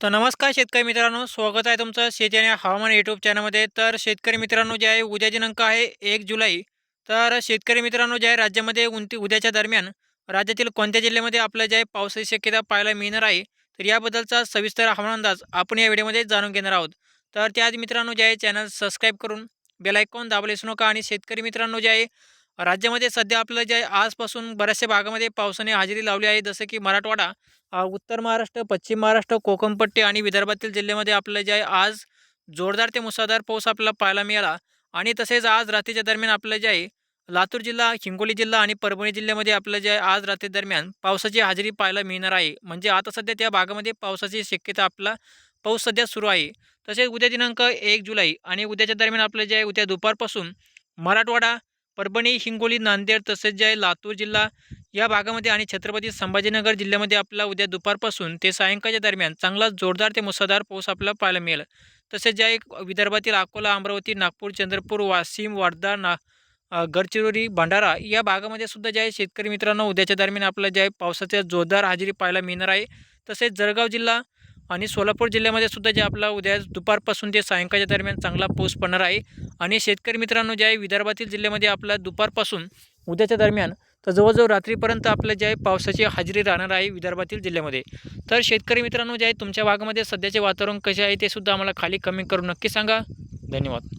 तर नमस्कार शेतकरी मित्रांनो स्वागत आहे तुमचं शेती आणि हवामान यूट्यूब चॅनलमध्ये तर शेतकरी मित्रांनो जे आहे उद्या दिनांक आहे एक जुलै. तर शेतकरी मित्रांनो जे आहे राज्यामध्ये उंती उद्याच्या दरम्यान राज्यातील कोणत्या जिल्ह्यामध्ये आपलं जे आहे पावसाची शक्यता पाहायला मिळणार आहे तर याबद्दलचा सविस्तर हवामान अंदाज आपण या व्हिडिओमध्ये जाणून घेणार आहोत. तर त्याआधी मित्रांनो जे आहे चॅनल सबस्क्राईब करून बेलायकॉन दाबले विसरू नका आणि शेतकरी मित्रांनो जे आहे राज्यामध्ये सध्या आपलं जे आहे आजपासून बऱ्याचशा भागामध्ये पावसाने हजेरी लावली आहे जसं की मराठवाडा. उत्तर महाराष्ट्र पश्चिम महाराष्ट्र कोकणपट्टी आणि विदर्भातील जिल्ह्यामध्ये आपलं जे आहे आज जोरदार ते मुसळधार पाऊस आपल्याला पाहायला मिळाला. आणि तसेच आज रात्रीच्या दरम्यान आपलं जे आहे लातूर जिल्हा हिंगोली जिल्हा आणि परभणी जिल्ह्यामध्ये आपलं जे आहे आज रात्री दरम्यान पावसाची हजेरी पाहायला मिळणार आहे. म्हणजे आता सध्या त्या भागामध्ये पावसाची शक्यता आपला पाऊस सध्या सुरू आहे. तसेच उद्या दिनांक एक जुलै आणि उद्याच्या दरम्यान आपलं जे आहे उद्या दुपारपासून मराठवाडा परभणी हिंगोली नांदेड तसेच जे आहे लातूर जिल्हा या भागामध्ये आणि छत्रपती संभाजीनगर जिल्ह्यामध्ये आपला उद्या दुपारपासून ते सायंकाळच्या दरम्यान चांगला जोरदार ते मुसळधार पाऊस आपल्याला पाहायला मिळेल. तसेच ज्या एक विदर्भातील अकोला अमरावती नागपूर चंद्रपूर वाशिम वर्धा ना गडचिरोली भंडारा या भागामध्ये सुद्धा जे आहे शेतकरी मित्रांनो उद्याच्या दरम्यान आपल्याला जे आहे पावसाच्या जोरदार हजेरी पाहायला मिळणार आहे. तसेच जळगाव जिल्हा आणि सोलापूर जिल्ह्यामध्ये सुद्धा जे आपला उद्या दुपारपासून ते सायंकाळच्या दरम्यान चांगला पाऊस पडणार आहे. आणि शेतकरी मित्रांनो जे आहे विदर्भातील जिल्ह्यामध्ये आपला दुपारपासून उद्याच्या दरम्यान तर जवळजवळ रात्रीपर्यंत आपलं जे आहे पावसाची हजेरी राहणार आहे विदर्भातील जिल्ह्यामध्ये. तर शेतकरी मित्रांनो जे आहे तुमच्या भागामध्ये सध्याचे वातावरण कसे आहे ते सुद्धा आम्हाला खाली कमी करून नक्की सांगा. धन्यवाद.